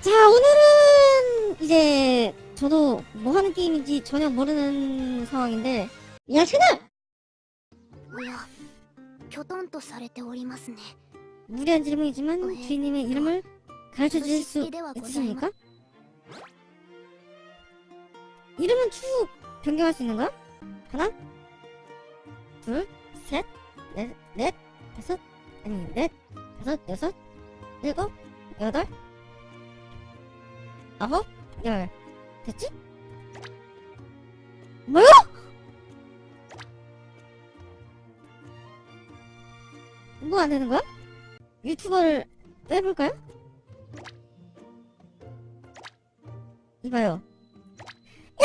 자, 오늘은 이제 저도 뭐 하는 게임인지 전혀 모르는 상황인데 야, 채널! おやきょとんとされておりますね 무리한 질문이지만 왜? 주인님의 이름을 가르쳐 주실 수 수식기대와 있으십니까? 이름은 쭉 변경할 수 있는 거야? 하나, 둘, 셋, 넷, 넷, 다섯, 아니, 넷, 다섯, 여섯, 일곱, 여덟, 아홉, 열. 됐지? 뭐야? 뭐 안 되는 거야? 유튜버를 빼볼까요? 이봐요. 야,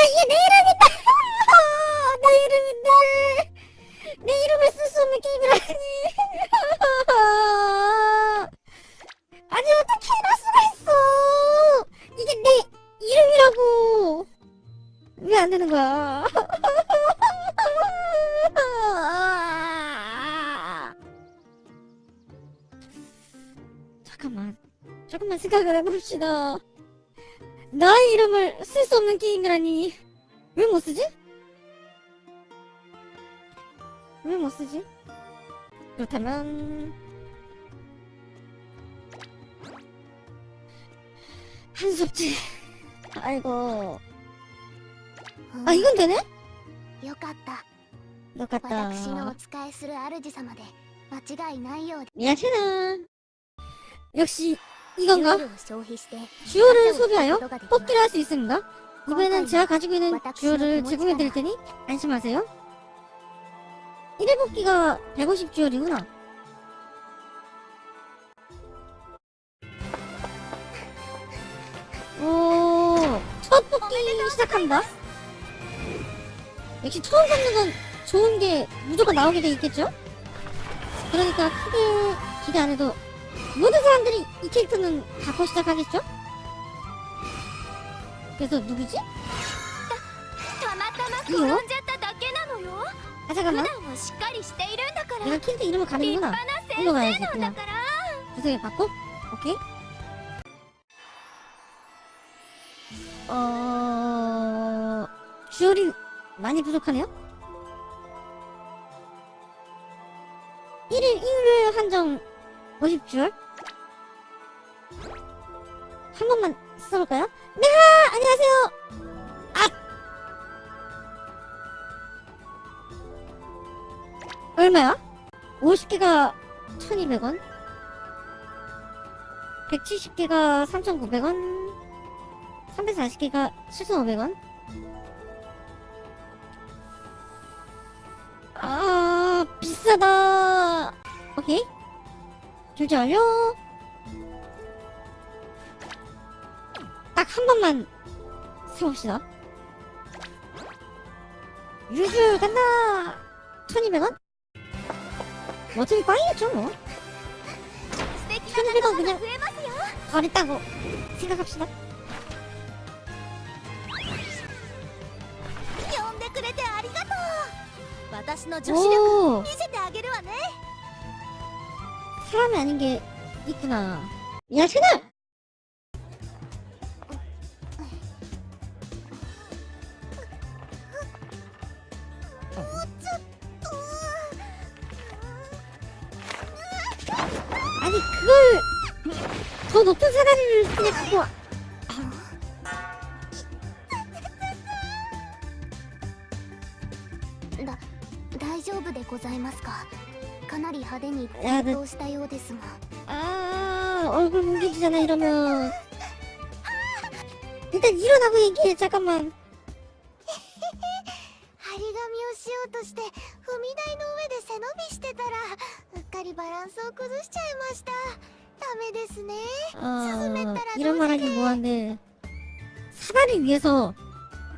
이게 내 이름이다! 내 이름인데! 내 이름을 쓸 수 없는 게임이라니! 아니, 어떻게 이럴 왜 안 되는 거야? 잠깐만. 조금만 생각을 해봅시다. 나의 이름을 쓸 수 없는 게임이라니. 왜 못 쓰지? 왜 못 쓰지? 그렇다면 한수 없지. 아이고. 아 이건 되네? よかった 너 같다. 私のお仕えする主様で間違いないようで 미안해나. 역시 이건가? ジュエルを消費して 주요를 盾を 소비하여 使うことができます 뽑기를 할 수 있습니다. 이번에는 제가 가지고 있는 주요를 제공해 드릴 테니 안심하세요. 1회 뽑기가 150 주요이구나. 오, 첫 뽑기 시작한다. 역시 처음 잡는 건 좋은 게 무조건 나오게 돼 있겠죠? 그러니까 크게 기대 안 해도 모든 사람들이 이 캐릭터는 갖고 시작하겠죠? 그래서 누구지? 이요? 아 잠깐만 내가 캐릭터 이름을 가리는구나 일로 가야지 그냥 구성에 받고 오케이 어... 주어린 많이 부족하네요? 1일 일요일 한정 50주얼 한 번만 써볼까요? 네 안녕하세요! 아 얼마야? 50개가 1200원? 170개가 3,900원? 340개가 7,500원 아 비싸다. 오케이. 결제 알려 딱한 번만 세봅시다. 유주 간다. 1200원? 어차피 빵이겠죠 뭐? 1200원 뭐? 그냥 버렸다고 생각합시다. 私の女子力 오 見せてあげるわね 사람이 아닌 게 있구나 야 채널 아니 그걸 더 높은 사다리를 그냥 갖고 와だ 大丈夫でございますかかなり派手にやだ転倒したようですが 아 얼굴 뭉개지잖아 이러면 일단 일어나고 얘기해 잠깐만 張り紙をしようとして踏み台の上で背伸びしてたらうっかりバランスを崩しちゃいましたダメですね 어, 이런 말 하긴 뭐한데 사다리 위에서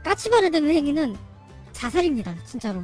까치발을 대는 행위는 자살입니다 진짜로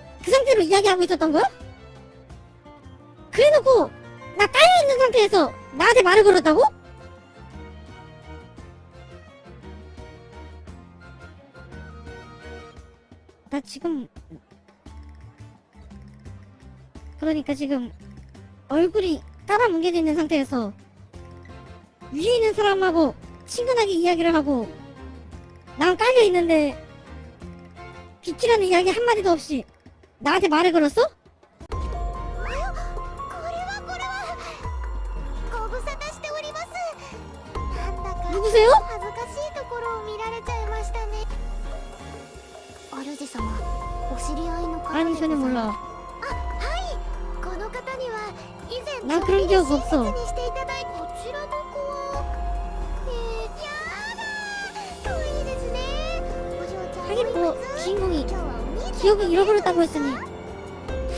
그 상태로 이야기하고 있었던 거야? 그래놓고 나 깔려있는 상태에서 나한테 말을 걸었다고? 나 지금 그러니까 지금 얼굴이 깔아 뭉개져 있는 상태에서 위에 있는 사람하고 친근하게 이야기를 하고 난 깔려 있는데 비키라는 이야기 한마디도 없이 나한테 말을 걸었어? 누구세요? 아니 전혀 몰라. 나 그런 기억 없어. 하긴 뭐 주인공이 기억을 잃어버렸다고 했으니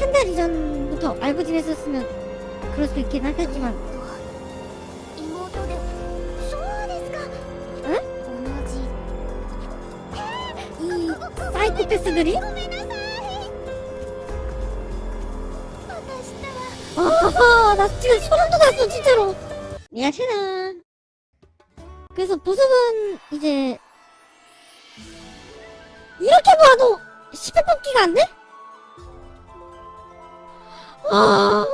한 달 이전부터 알고 지냈었으면 그럴 수도 있긴 하겠지만 妹でそうですかえ同じ 이 사이코패스들이 ごめんなさい私ったら 아, 나 지금 소름 돋았어 진짜로 미안해나 그래서 보석은 이제 이렇게 모아도 10회 뽑기가 안 돼? 아...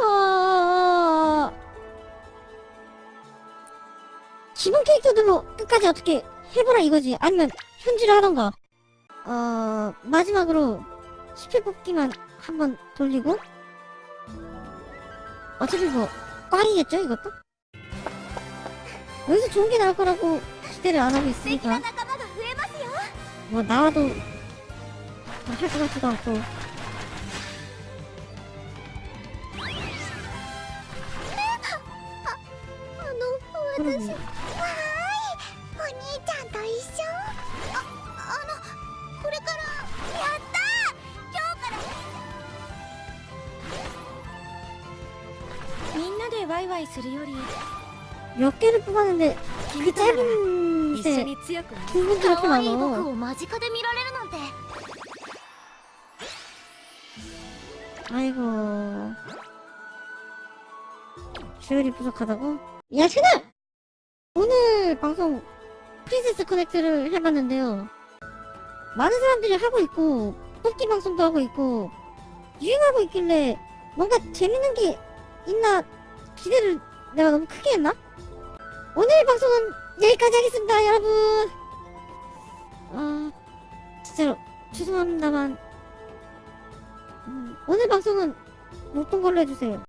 기본 캐릭터들로 끝까지 어떻게 해보라 이거지? 아니면 현질을 하던가? 어... 마지막으로 10회 뽑기만 한번 돌리고? 어차피 뭐 꽝이겠죠 이것도? 여기서 좋은 게 나올 거라고 기대를 안 하고 있으니까. 뭐 나와도 あ、100発だ、そう。私、わーいお兄ちゃんと一緒？ああのこれからやった今日からみんなでワイワイするよりよけるまでで聞きい一緒に強く気づいておけの。僕を間近で見られるなんて。 아이고 주열이 부족하다고? 야 채널! 오늘 방송 프린세스 커넥트를 해봤는데요 많은 사람들이 하고 있고 뽑기 방송도 하고 있고 유행하고 있길래 뭔가 재밌는 게 있나 기대를 내가 너무 크게 했나? 오늘 방송은 여기까지 하겠습니다 여러분 아 진짜로 죄송합니다만 음, 오늘 방송은 못본 걸로 해주세요